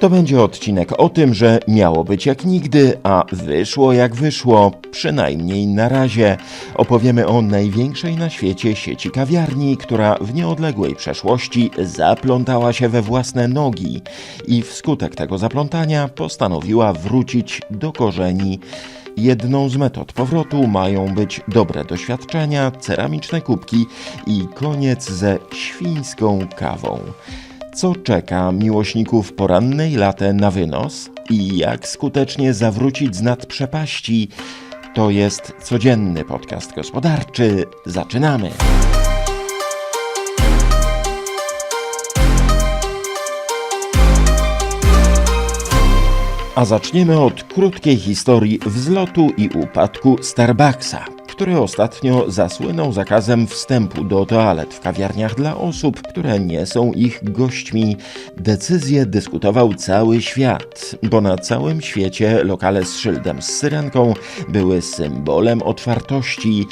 To będzie odcinek o tym, że miało być jak nigdy, a wyszło jak wyszło, przynajmniej na razie. Opowiemy o największej na świecie sieci kawiarni, która w nieodległej przeszłości zaplątała się we własne nogi i wskutek tego zaplątania postanowiła wrócić do korzeni. Jedną z metod powrotu mają być dobre doświadczenia, ceramiczne kubki i koniec ze świńską kawą. Co czeka miłośników porannej latę na wynos i jak skutecznie zawrócić z nad przepaści? To jest codzienny podcast gospodarczy. Zaczynamy! A zaczniemy od krótkiej historii wzlotu i upadku Starbucksa, który ostatnio zasłynął zakazem wstępu do toalet w kawiarniach dla osób, które nie są ich gośćmi. Decyzję dyskutował cały świat, bo na całym świecie lokale z szyldem z syrenką były symbolem otwartości.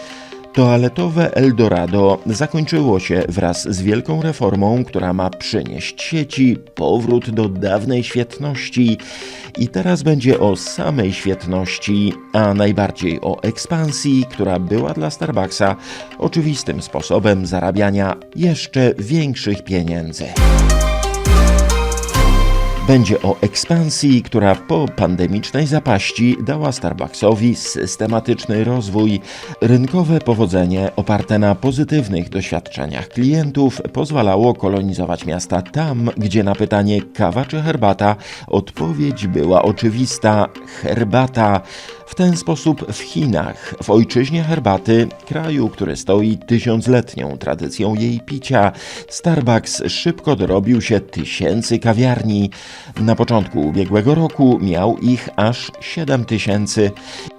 Toaletowe Eldorado zakończyło się wraz z wielką reformą, która ma przynieść sieci powrót do dawnej świetności. I teraz będzie o samej świetności, a najbardziej o ekspansji, która była dla Starbucksa oczywistym sposobem zarabiania jeszcze większych pieniędzy. Będzie o ekspansji, która po pandemicznej zapaści dała Starbucksowi systematyczny rozwój. Rynkowe powodzenie oparte na pozytywnych doświadczeniach klientów pozwalało kolonizować miasta tam, gdzie na pytanie kawa czy herbata odpowiedź była oczywista herbata. W ten sposób w Chinach, w ojczyźnie herbaty, kraju, który stoi tysiącletnią tradycją jej picia, Starbucks szybko dorobił się tysięcy kawiarni. Na początku ubiegłego roku miał ich aż 7 tysięcy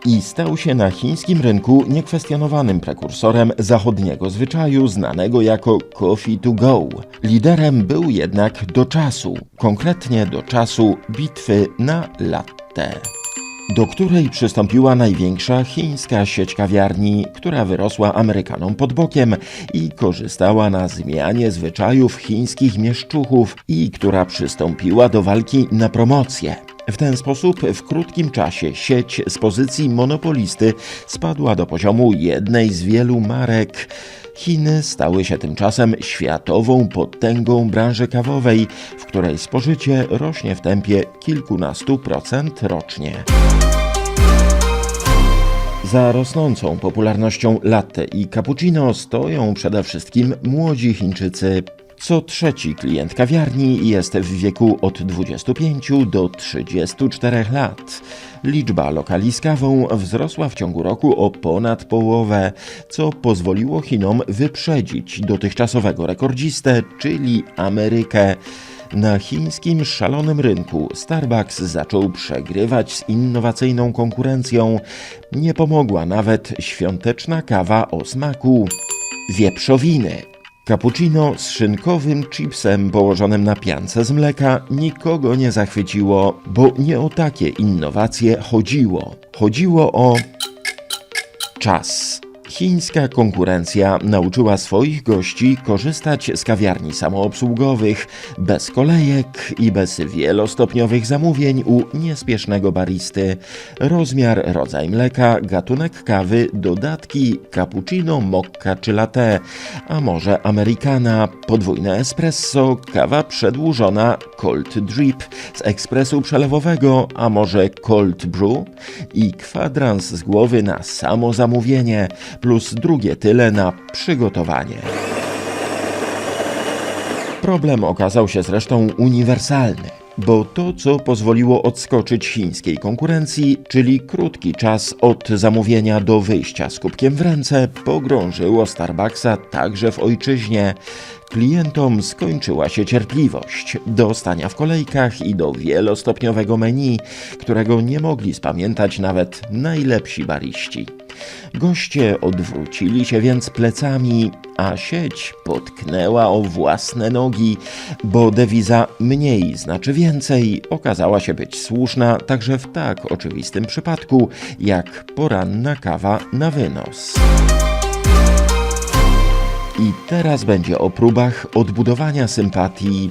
i stał się na chińskim rynku niekwestionowanym prekursorem zachodniego zwyczaju znanego jako coffee to go. Liderem był jednak do czasu, konkretnie do czasu bitwy na latte do której przystąpiła największa chińska sieć kawiarni, która wyrosła Amerykanom pod bokiem i korzystała na zmianie zwyczajów chińskich mieszczuchów i która przystąpiła do walki na promocję. W ten sposób w krótkim czasie sieć z pozycji monopolisty spadła do poziomu jednej z wielu marek. Chiny stały się tymczasem światową potęgą branży kawowej, w której spożycie rośnie w tempie kilkunastu procent rocznie. Za rosnącą popularnością latte i cappuccino stoją przede wszystkim młodzi Chińczycy. Co trzeci klient kawiarni jest w wieku od 25 do 34 lat. Liczba lokali z kawą wzrosła w ciągu roku o ponad połowę, co pozwoliło Chinom wyprzedzić dotychczasowego rekordzistę, czyli Amerykę. Na chińskim szalonym rynku Starbucks zaczął przegrywać z innowacyjną konkurencją. Nie pomogła nawet świąteczna kawa o smaku wieprzowiny. Cappuccino z szynkowym chipsem położonym na piance z mleka nikogo nie zachwyciło, bo nie o takie innowacje chodziło. Chodziło o czas. Chińska konkurencja nauczyła swoich gości korzystać z kawiarni samoobsługowych, bez kolejek i bez wielostopniowych zamówień u niespiesznego baristy. Rozmiar, rodzaj mleka, gatunek kawy, dodatki, cappuccino, mokka czy latte, a może americana, podwójne espresso, kawa przedłużona, cold drip z ekspresu przelewowego, a może cold brew? I kwadrans z głowy na samo zamówienie plus drugie tyle na przygotowanie. Problem okazał się zresztą uniwersalny, bo to, co pozwoliło odskoczyć chińskiej konkurencji, czyli krótki czas od zamówienia do wyjścia z kubkiem w ręce, pogrążyło Starbucksa także w ojczyźnie. Klientom skończyła się cierpliwość do stania w kolejkach i do wielostopniowego menu, którego nie mogli spamiętać nawet najlepsi bariści. Goście odwrócili się więc plecami, a sieć potknęła o własne nogi, bo dewiza mniej znaczy więcej okazała się być słuszna także w tak oczywistym przypadku jak poranna kawa na wynos. I teraz będzie o próbach odbudowania sympatii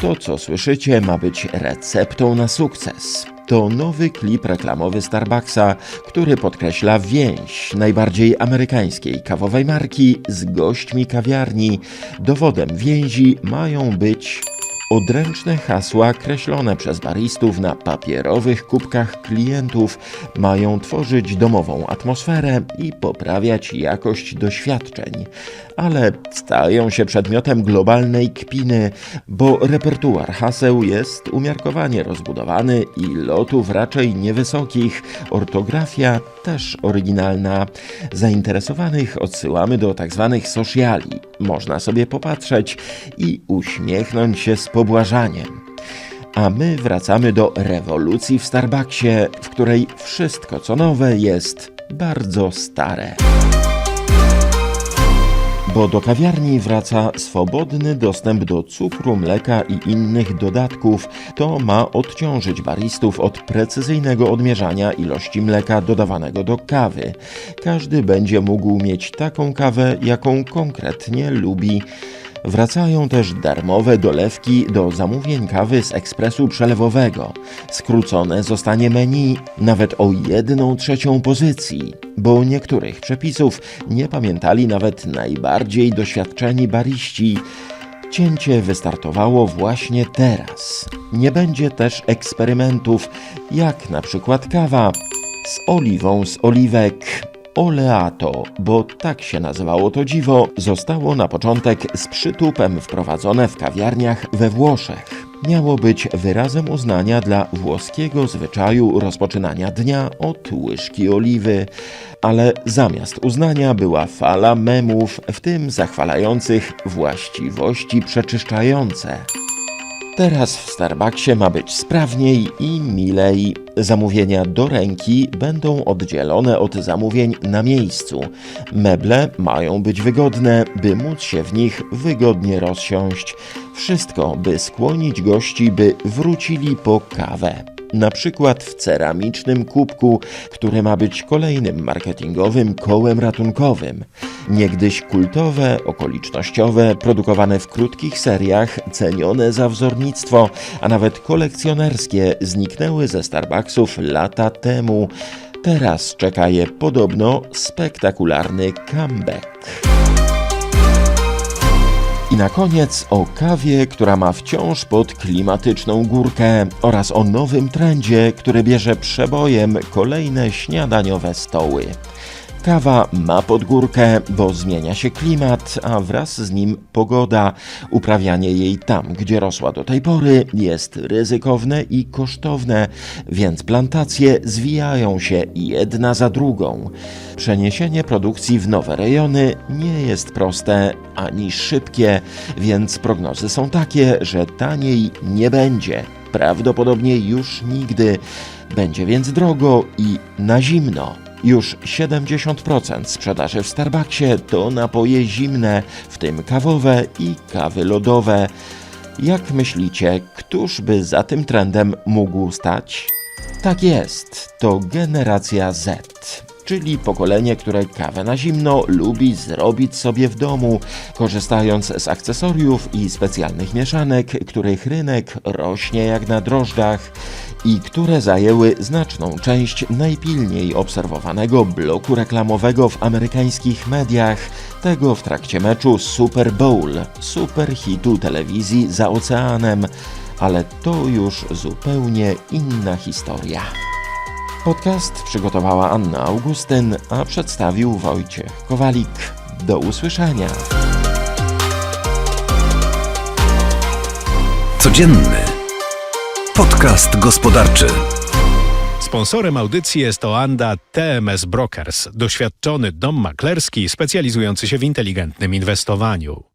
To, co słyszycie, ma być receptą na sukces. To nowy klip reklamowy Starbucksa, który podkreśla więź najbardziej amerykańskiej kawowej marki z gośćmi kawiarni. Dowodem więzi mają być odręczne hasła kreślone przez baristów na papierowych kubkach klientów. Mają tworzyć domową atmosferę i poprawiać jakość doświadczeń. Ale stają się przedmiotem globalnej kpiny, bo repertuar haseł jest umiarkowanie rozbudowany i lotów raczej niewysokich, ortografia też oryginalna. Zainteresowanych odsyłamy do tzw. sociali. Można sobie popatrzeć i uśmiechnąć się z pobłażaniem. A my wracamy do rewolucji w Starbucksie, w której wszystko co nowe jest bardzo stare bo do kawiarni wraca swobodny dostęp do cukru, mleka i innych dodatków. To ma odciążyć baristów od precyzyjnego odmierzania ilości mleka dodawanego do kawy. Każdy będzie mógł mieć taką kawę, jaką konkretnie lubi. Wracają też darmowe dolewki do zamówień kawy z ekspresu przelewowego. Skrócone zostanie menu nawet o jedną trzecią pozycji, bo niektórych przepisów nie pamiętali nawet najbardziej doświadczeni bariści. Cięcie wystartowało właśnie teraz. Nie będzie też eksperymentów, jak na przykład kawa z oliwą z oliwek. Oleato, bo tak się nazywało to dziwo, zostało na początek z przytupem wprowadzone w kawiarniach we Włoszech. Miało być wyrazem uznania dla włoskiego zwyczaju rozpoczynania dnia od łyżki oliwy, ale zamiast uznania była fala memów, w tym zachwalających właściwości przeczyszczające. Teraz w Starbucksie ma być sprawniej i milej. Zamówienia do ręki będą oddzielone od zamówień na miejscu. Meble mają być wygodne, by móc się w nich wygodnie rozsiąść. Wszystko, by skłonić gości, by wrócili po kawę. Na przykład w ceramicznym kubku, który ma być kolejnym marketingowym kołem ratunkowym. Niegdyś kultowe, okolicznościowe, produkowane w krótkich seriach, cenione za wzornictwo, a nawet kolekcjonerskie, zniknęły ze Starbucksów lata temu. Teraz czeka je podobno spektakularny comeback. I na koniec o kawie, która ma wciąż pod klimatyczną górkę oraz o nowym trendzie, który bierze przebojem kolejne śniadaniowe stoły. Kawa ma podgórkę, bo zmienia się klimat, a wraz z nim pogoda. Uprawianie jej tam, gdzie rosła do tej pory, jest ryzykowne i kosztowne, więc plantacje zwijają się jedna za drugą. Przeniesienie produkcji w nowe rejony nie jest proste ani szybkie, więc prognozy są takie, że taniej nie będzie. Prawdopodobnie już nigdy. Będzie więc drogo i na zimno. Już 70% sprzedaży w Starbucksie to napoje zimne, w tym kawowe i kawy lodowe. Jak myślicie, któż by za tym trendem mógł stać? Tak jest, to generacja Z, czyli pokolenie, które kawę na zimno lubi zrobić sobie w domu, korzystając z akcesoriów i specjalnych mieszanek, których rynek rośnie jak na drożdżach i które zajęły znaczną część najpilniej obserwowanego bloku reklamowego w amerykańskich mediach, tego w trakcie meczu Super Bowl, super hitu telewizji za oceanem, ale to już zupełnie inna historia. Podcast przygotowała Anna Augustyn, a przedstawił Wojciech Kowalik. Do usłyszenia. Codzienny podcast gospodarczy. Sponsorem audycji jest Oanda TMS Brokers, doświadczony dom maklerski specjalizujący się w inteligentnym inwestowaniu.